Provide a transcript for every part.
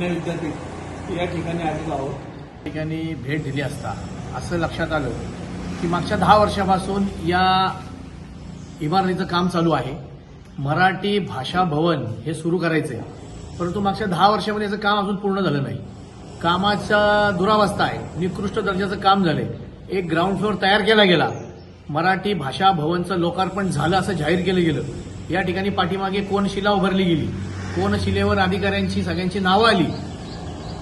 पुणे विद्यापीठ या ठिकाणी आलेलो आहोत. ठिकाणी भेट दिली असता असं लक्षात आलं की मागच्या दहा वर्षापासून या इमारतीचं काम चालू आहे. मराठी भाषा भवन हे सुरू करायचं आहे परंतु मागच्या दहा वर्षामध्ये याचं काम अजून पूर्ण झालं नाही. कामाचा दुरावस्था आहे निकृष्ट दर्जाचं काम झालंय. एक ग्राउंड फ्लोअर तयार केला गेला. मराठी भाषा भवनचं लोकार्पण झालं असं जाहीर केलं गेलं. या ठिकाणी पाठीमागे कोनशिला उभारली गेली? कोनशिलेवर अधिकाऱ्यांची सगळ्यांची नावं आली.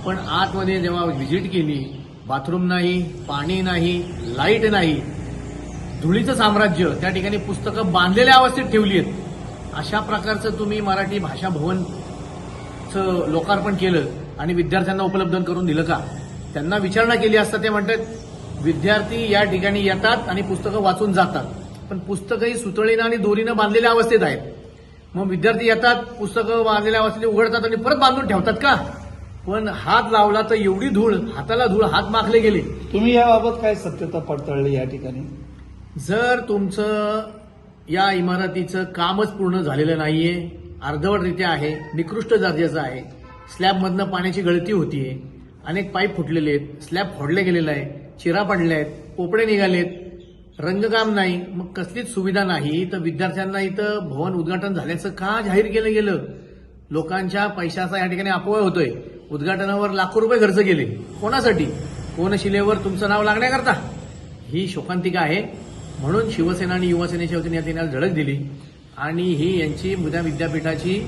पण आतमध्ये जेव्हा व्हिजिट केली बाथरूम नाही पाणी नाही लाइट नाही धुळीचं साम्राज्य त्या ठिकाणी पुस्तकं बांधलेल्या अवस्थेत ठेवली आहेत अशा प्रकारचं तुम्ही मराठी भाषा भवनचं लोकार्पण केलं आणि विद्यार्थ्यांना उपलब्ध करून दिलं का? त्यांना विचारणा केली असता ते म्हणतात विद्यार्थी या ठिकाणी येतात आणि पुस्तकं वाचून जातात. पण पुस्तकंही सुतळीनं आणि दोरीनं बांधलेल्या अवस्थेत आहेत. मग विद्यार्थी येतात पुस्तकं बांधलेल्या अवस्थेत उघडतात आणि परत बांधून ठेवतात का? पण हात लावला तर एवढी धूळ हाताला धूळ हात माखले गेले. तुम्ही याबाबत काय सत्यता पडताळली या ठिकाणी? जर तुमचं या इमारतीचं कामच पूर्ण झालेलं नाहीये अर्धवटरित्या आहे निकृष्ट दर्जाचं आहे स्लॅबमधनं पाण्याची गळती होतीये अनेक पाईप फुटलेले आहेत स्लॅब फोडले गेलेला आहे चिरा पडल्या आहेत पोपडे निघालेत रंगकाम नाही मग कसलीच सुविधा नाही तर विद्यार्थ्यांना इथं भवन उद्घाटन झाल्याचं का जाहीर केलं गेलं? लोकांच्या पैशाचा या ठिकाणी अपव्यय होतोय. उद्घाटनावर लाखो रुपये खर्च केले. कोणासाठी? कोनशिलेवर तुमचं नाव लागण्याकरता? ही शोकांतिका आहे. म्हणून शिवसेना आणि युवासेनेच्या वतीने या ठिकाणी धडक दिली. आणि ही यांची मुद्या विद्यापीठाची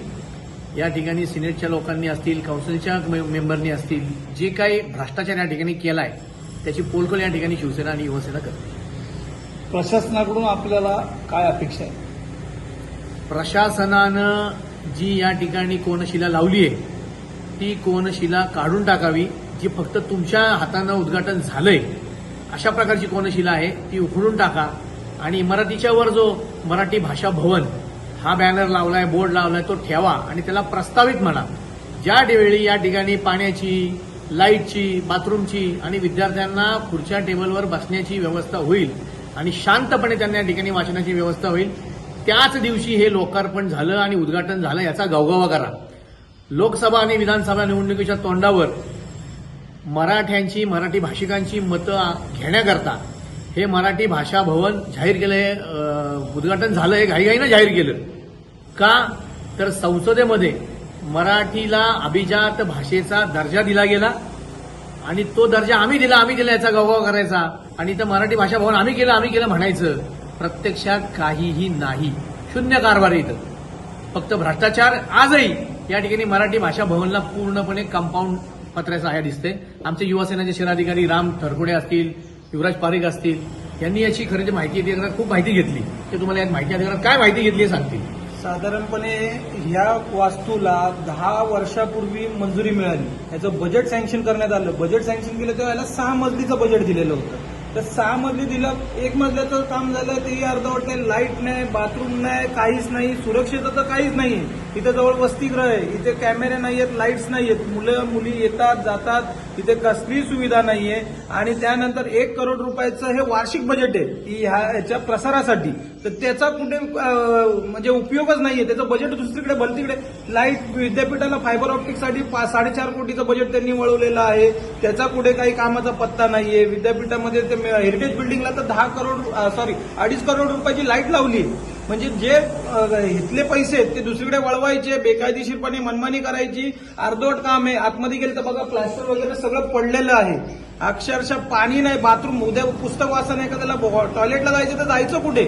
या ठिकाणी सिनेटच्या लोकांनी असतील काउन्सिलच्या मेंबरनी असतील जे काही भ्रष्टाचार या ठिकाणी केलाय त्याची पोलकोल या ठिकाणी शिवसेना आणि युवासेना करते. प्रशासनाकडून आपल्याला काय अपेक्षा आहे? प्रशासनानं जी या ठिकाणी कोनशिला लावली आहे ती कोनशिला काढून टाकावी जी फक्त तुमच्या हातानं उद्घाटन झालंय अशा प्रकारची कोनशिला आहे ती उखडून टाका. आणि इमारतीच्या वर जो मराठी भाषा भवन हा बॅनर लावलाय बोर्ड लावलाय तो ठेवा आणि त्याला प्रस्तावित म्हणा. ज्या वेळी या ठिकाणी पाण्याची लाईटची बाथरूमची आणि विद्यार्थ्यांना खुर्च्या टेबलवर बसण्याची व्यवस्था होईल आणि शांतपणे त्यांना या ठिकाणी वाचनाची व्यवस्था होईल. त्याच दिवशी हे लोकार्पण झालं आणि उद्घाटन झालं याचा गवगवा करा. लोकसभा आणि विधानसभा निवडणुकीच्या तोंडावर मराठ्यांची मराठी भाषिकांची मतं घेण्याकरता हे मराठी भाषा भवन जाहीर केलंय अं, उद्घाटन झालं हे घाईघाईनं जाहीर केलं. का? तर संसदेमध्ये मराठीला अभिजात भाषेचा दर्जा दिला गेला आणि तो दर्जा आम्ही दिला आम्ही दिला याचा गवगवा करायचा. आणि इथं मराठी भाषा भवन आम्ही केलं आम्ही केलं म्हणायचं. प्रत्यक्षात काहीही नाही. शून्य कारभार इथं. फक्त भ्रष्टाचार आजही या ठिकाणी मराठी भाषा भवनला पूर्णपणे कंपाऊंड पत्र्याचं आहे दिसते आमचे युवासेनाचे शहराधिकारी राम थरकुडे असतील युवराज पारिक असतील यांनी याची खरेदी माहिती अधिकारात खूप माहिती घेतली. ते तुम्हाला यात माहिती अधिकारात काय माहिती घेतली हे सांगतील. साधारणपणे ह्या वास्तूला दहा वर्षापूर्वी मंजुरी मिळाली. याचं बजेट सँक्शन करण्यात आलं. बजेट सँक्शन केलं तेव्हा याला सहा मजलीचं बजेट दिलेलं होतं. तर सहा मजली दिलं एक मजल्याचं काम झालं तेही अर्धवट नाही लाइट नाही बाथरूम नाही काहीच नाही सुरक्षित तर काहीच नाही. इथे जवळ वसतिगृह आहे इथे कॅमेरे नाही आहेत लाईट्स नाही आहेत. मुलं मुली येतात जातात इथे कसलीही सुविधा नाहीये आणि त्यानंतर एक करोड रुपयाचं हे वार्षिक बजेट आहे की ह्या याच्या प्रसारासाठी. तर त्याचा कुठे म्हणजे उपयोगच नाहीये. त्याचं बजेट दुसरीकडे भलतीकडे. लाइट विद्यापीठाला फायबर ऑप्टिकसाठी पाच साडेचार कोटीचं बजेट त्यांनी वळवलेलं आहे. त्याचा कुठे काही कामाचा पत्ता नाहीये. विद्यापीठामध्ये ते हेरिटेज बिल्डिंगला तर दहा करोड सॉरी अडीच करोड रुपयाची लाइट लावली. म्हणजे जे इथले पैसे आहेत ते दुसरीकडे वळवायचे बेकायदेशीरपणे मनमानी करायची अर्धवट काम आहे. आतमध्ये गेले तर बघा प्लास्टर वगैरे सगळं पडलेलं आहे. अक्षरशः पाणी नाही बाथरूम उद्या पुस्तक वाचन एखाद्याला टॉयलेटला जायचं तर जायचं कुठे?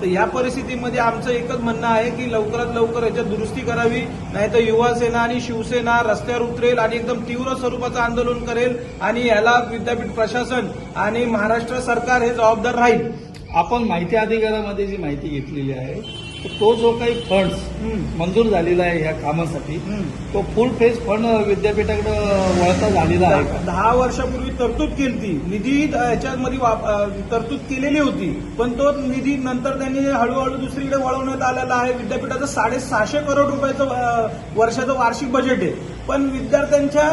तर या परिस्थितीमध्ये आमचं एकच म्हणणं आहे की लवकरात लवकर याच्यात दुरुस्ती करावी नाहीतर युवासेना आणि शिवसेना रस्त्यावर उतरेल आणि एकदम तीव्र स्वरूपाचं आंदोलन करेल आणि याला विद्यापीठ प्रशासन आणि महाराष्ट्र सरकार हे जबाबदार राहील. आपण माहिती अधिकारामध्ये जी माहिती घेतलेली आहे तो जो काही फंड्स हम्म. मंजूर झालेला आहे ह्या कामासाठी. तो फुल फेज फंड विद्यापीठाकडे वळता झालेला आहे का? दहा वर्षापूर्वी तरतूद केली ती निधी याच्यामध्ये तरतूद केलेली होती. पण तो निधी नंतर त्यांनी हळूहळू दुसरीकडे वळवण्यात आलेला आहे. विद्यापीठाचं साडेसहाशे करोड रुपयाचं वर्षाचं वार्षिक बजेट आहे. पण विद्यार्थ्यांच्या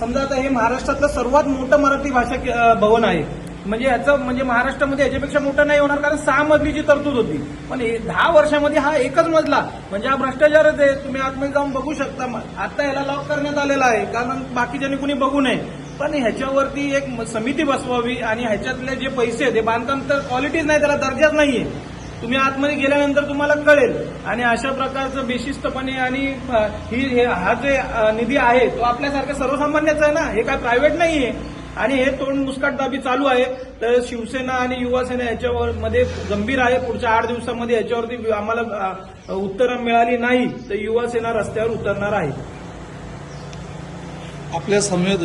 समजा आता हे महाराष्ट्रातलं सर्वात मोठं मराठी भाषा भवन आहे. म्हणजे याचं म्हणजे महाराष्ट्रामध्ये याच्यापेक्षा मोठं नाही होणार कारण सहा मजलीची तरतूद होती. पण दहा वर्षामध्ये हा एकच मजला. म्हणजे हा भ्रष्टाचारच आहे. तुम्ही आतमध्ये जाऊन बघू शकता. आता याला लॉक करण्यात आलेला आहे. कारण बाकीच्यानी कुणी बघू नये. पण ह्याच्यावरती एक म- समिती बसवावी आणि ह्याच्यातले जे पैसे आहेत, ते बांधकाम तर क्वालिटीच नाही त्याला दर्जाच नाहीये. तुम्ही आतमध्ये गेल्यानंतर तुम्हाला कळेल. आणि अशा प्रकारचं बेशिस्तपणे आणि ही हे- हा जे निधी आहे तो आपल्यासारख्या सर्वसामान्याचा आहे ना? हे काय प्रायव्हेट नाहीये. आणि हे तोंड मुस्काट दाबी चालू आहे. तर शिवसेना आणि युवासेना याच्यावर मध्ये गंभीर आहे. पुढच्या आठ दिवसामध्ये याच्यावरती आम्हाला उत्तरं मिळाली नाही. तर युवासेना रस्त्यावर उतरणार आहे. आपल्या समवेत